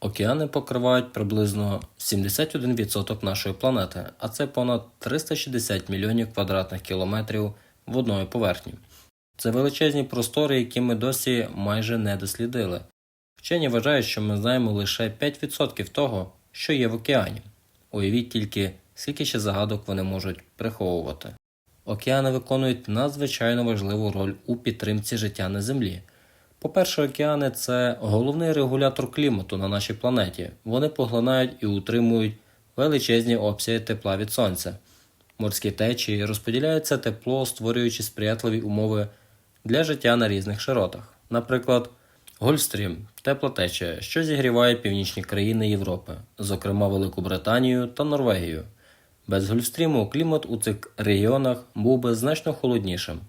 Океани покривають приблизно 71% нашої планети, а це понад 360 мільйонів квадратних кілометрів водної поверхні. Це величезні простори, які ми досі майже не дослідили. Вчені вважають, що ми знаємо лише 5% того, що є в океані. Уявіть тільки, скільки ще загадок вони можуть приховувати. Океани виконують надзвичайно важливу роль у підтримці життя на Землі. По-перше, океани це головний регулятор клімату на нашій планеті. Вони поглинають і утримують величезні обсяги тепла від сонця. Морські течії розподіляють це тепло, створюючи сприятливі умови для життя на різних широтах. Наприклад, Гольфстрім тепла течія, що зігріває північні країни Європи, зокрема Велику Британію та Норвегію. Без Гольфстріму клімат у цих регіонах був би значно холоднішим.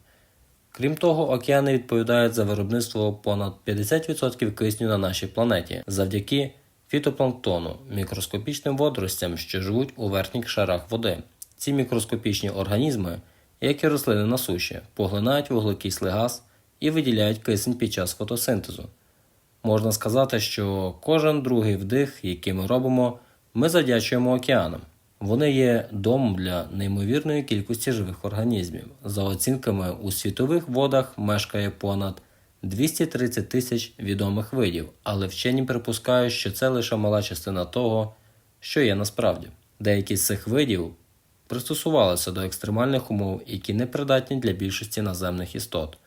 Крім того, океани відповідають за виробництво понад 50% кисню на нашій планеті завдяки фітопланктону, мікроскопічним водоростям, що живуть у верхніх шарах води. Ці мікроскопічні організми, як і рослини на суші, поглинають вуглекислий газ і виділяють кисень під час фотосинтезу. Можна сказати, що кожен другий вдих, який ми робимо, ми завдячуємо океанам. Вони є домом для неймовірної кількості живих організмів. За оцінками, у світових водах мешкає понад 230 тисяч відомих видів, але вчені припускають, що це лише мала частина того, що є насправді. Деякі з цих видів пристосувалися до екстремальних умов, які не придатні для більшості наземних істот.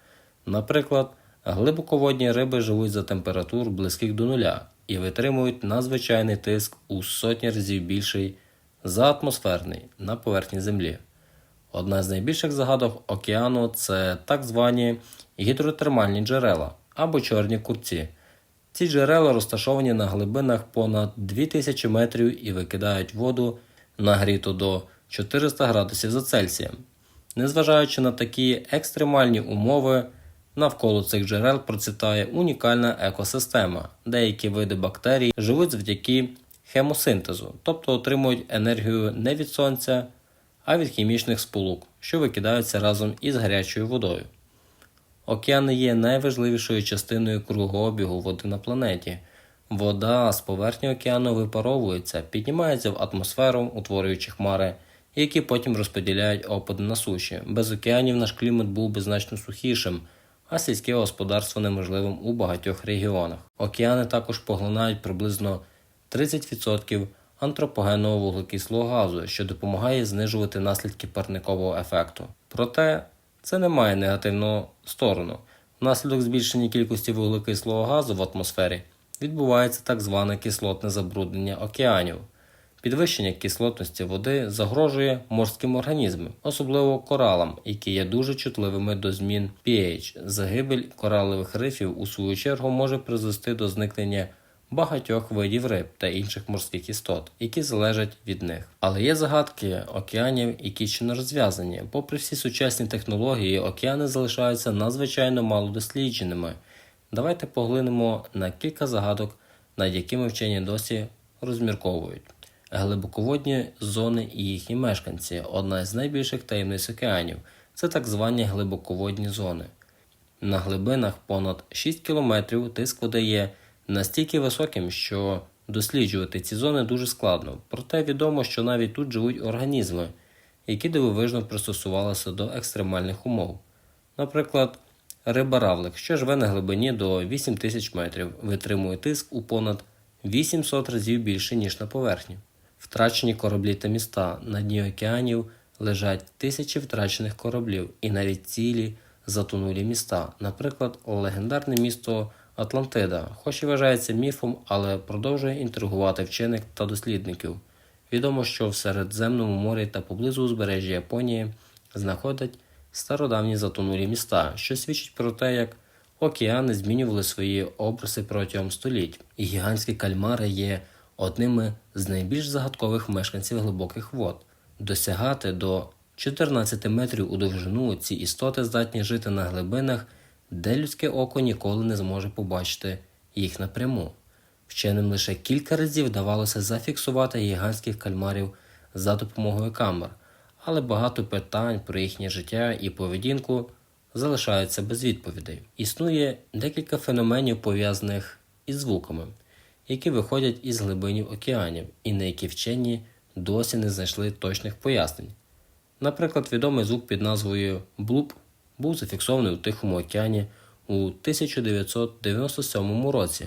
Наприклад, глибоководні риби живуть за температур близьких до нуля і витримують надзвичайний тиск у сотні разів більший за атмосферний на поверхні Землі. Одна з найбільших загадок океану це так звані гідротермальні джерела або чорні курці. Ці джерела розташовані на глибинах понад 2000 метрів і викидають воду нагріту до 400 градусів за Цельсієм. Незважаючи на такі екстремальні умови, навколо цих джерел процвітає унікальна екосистема. Деякі види бактерій живуть завдяки хемосинтезу, тобто отримують енергію не від сонця, а від хімічних сполук, що викидаються разом із гарячою водою. Океани є найважливішою частиною кругообігу води на планеті. Вода з поверхні океану випаровується, піднімається в атмосферу, утворюючи хмари, які потім розподіляють опади на суші. Без океанів наш клімат був би значно сухішим, а сільське господарство неможливим у багатьох регіонах. Океани також поглинають приблизно 30% антропогенного вуглекислого газу, що допомагає знижувати наслідки парникового ефекту. Проте це не має негативну сторону. Внаслідок збільшення кількості вуглекислого газу в атмосфері відбувається так зване кислотне забруднення океанів. Підвищення кислотності води загрожує морським організмам, особливо коралам, які є дуже чутливими до змін pH. Загибель коралових рифів у свою чергу може призвести до зникнення багатьох видів риб та інших морських істот, які залежать від них. Але є загадки океанів, які ще не розв'язані. Попри всі сучасні технології, океани залишаються надзвичайно мало дослідженими. Давайте поглинемо на кілька загадок, над якими вчені досі розмірковують. Глибоководні зони і їхні мешканці одна з найбільших таємниць океанів. Це так звані глибоководні зони. На глибинах понад 6 кілометрів тиск води є настільки високим, що досліджувати ці зони дуже складно. Проте відомо, що навіть тут живуть організми, які дивовижно пристосувалися до екстремальних умов. Наприклад, риба-равлик, що живе на глибині до 8000 метрів, витримує тиск у понад 800 разів більше, ніж на поверхні. Втрачені кораблі та міста на дні океанів лежать тисячі втрачених кораблів і навіть цілі затонулі міста. Наприклад, легендарне місто Атлантида, хоч і вважається міфом, але продовжує інтригувати вчених та дослідників. Відомо, що в Середземному морі та поблизу узбережжя Японії знаходять стародавні затонулі міста, що свідчить про те, як океани змінювали свої образи протягом століть. І гігантські кальмари є одними з найбільш загадкових мешканців глибоких вод. Досягати до 14 метрів у довжину ці істоти здатні жити на глибинах, де людське око ніколи не зможе побачити їх напряму. Вченим лише кілька разів вдавалося зафіксувати гігантських кальмарів за допомогою камер, але багато питань про їхнє життя і поведінку залишаються без відповідей. Існує декілька феноменів пов'язаних із звуками. які виходять із глибинів океанів і на які вчені досі не знайшли точних пояснень. Наприклад, відомий звук під назвою Блуп був зафіксований у Тихому океані у 1997 році.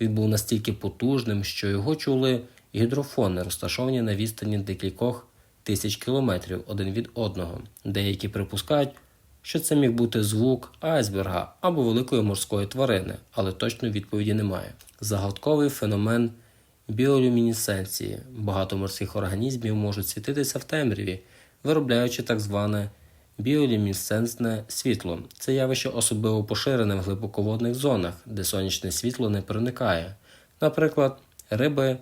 Він був настільки потужним, що його чули гідрофони, розташовані на відстані декількох тисяч кілометрів один від одного. Деякі припускають, що це міг бути звук айсберга або великої морської тварини, але точної відповіді немає. Загадковий феномен біолюмінесценції. Багато морських організмів можуть світитися в темряві, виробляючи так зване біолюмінесцентне світло. Це явище особливо поширене в глибоководних зонах, де сонячне світло не проникає. Наприклад, риби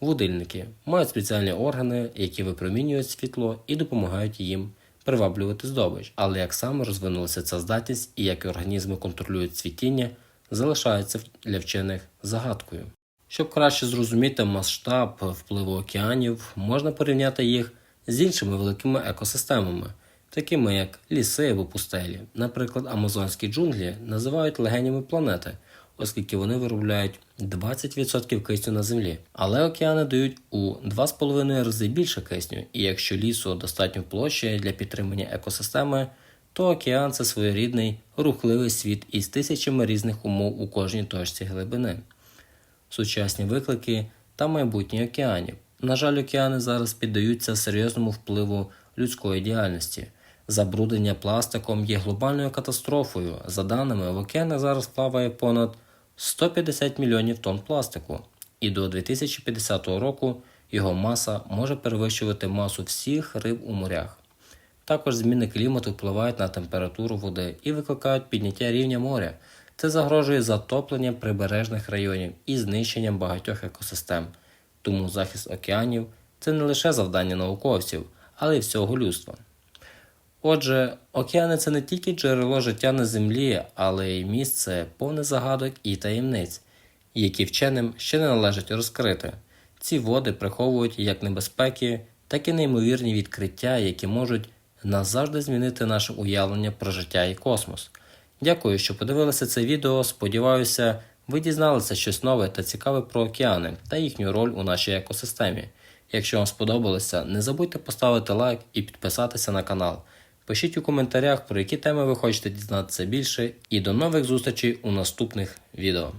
Водильники мають спеціальні органи, які випромінюють світло і допомагають їм приваблювати здобич. Але як саме розвинулася ця здатність і як організми контролюють цвітіння, залишається для вчених загадкою. Щоб краще зрозуміти масштаб впливу океанів, можна порівняти їх з іншими великими екосистемами, такими як ліси або пустелі. Наприклад, амазонські джунглі називають легенями планети, оскільки вони виробляють 20% кисню на землі. Але океани дають у 2,5 рази більше кисню, і якщо лісу достатньо площі для підтримання екосистеми, то океан це своєрідний рухливий світ із тисячами різних умов у кожній точці глибини. Сучасні виклики та майбутнє океанів. На жаль, океани зараз піддаються серйозному впливу людської діяльності. Забруднення пластиком є глобальною катастрофою. За даними, в океанах зараз плаває понад 150 мільйонів тонн пластику, і до 2050 року його маса може перевищувати масу всіх риб у морях. Також зміни клімату впливають на температуру води і викликають підняття рівня моря. Це загрожує затопленням прибережних районів і знищенням багатьох екосистем. Тому захист океанів це не лише завдання науковців, але й всього людства. Отже, океани це не тільки джерело життя на землі, але й місце повне загадок і таємниць, які вченим ще не належить розкрити. Ці води приховують як небезпеки, так і неймовірні відкриття, які можуть назавжди змінити наше уявлення про життя і космос. Дякую, що подивилися це відео. Сподіваюся, ви дізналися щось нове та цікаве про океани та їхню роль у нашій екосистемі. Якщо вам сподобалося, не забудьте поставити лайк і підписатися на канал. Пишіть у коментарях, про які теми ви хочете дізнатися більше, і до нових зустрічей у наступних відео.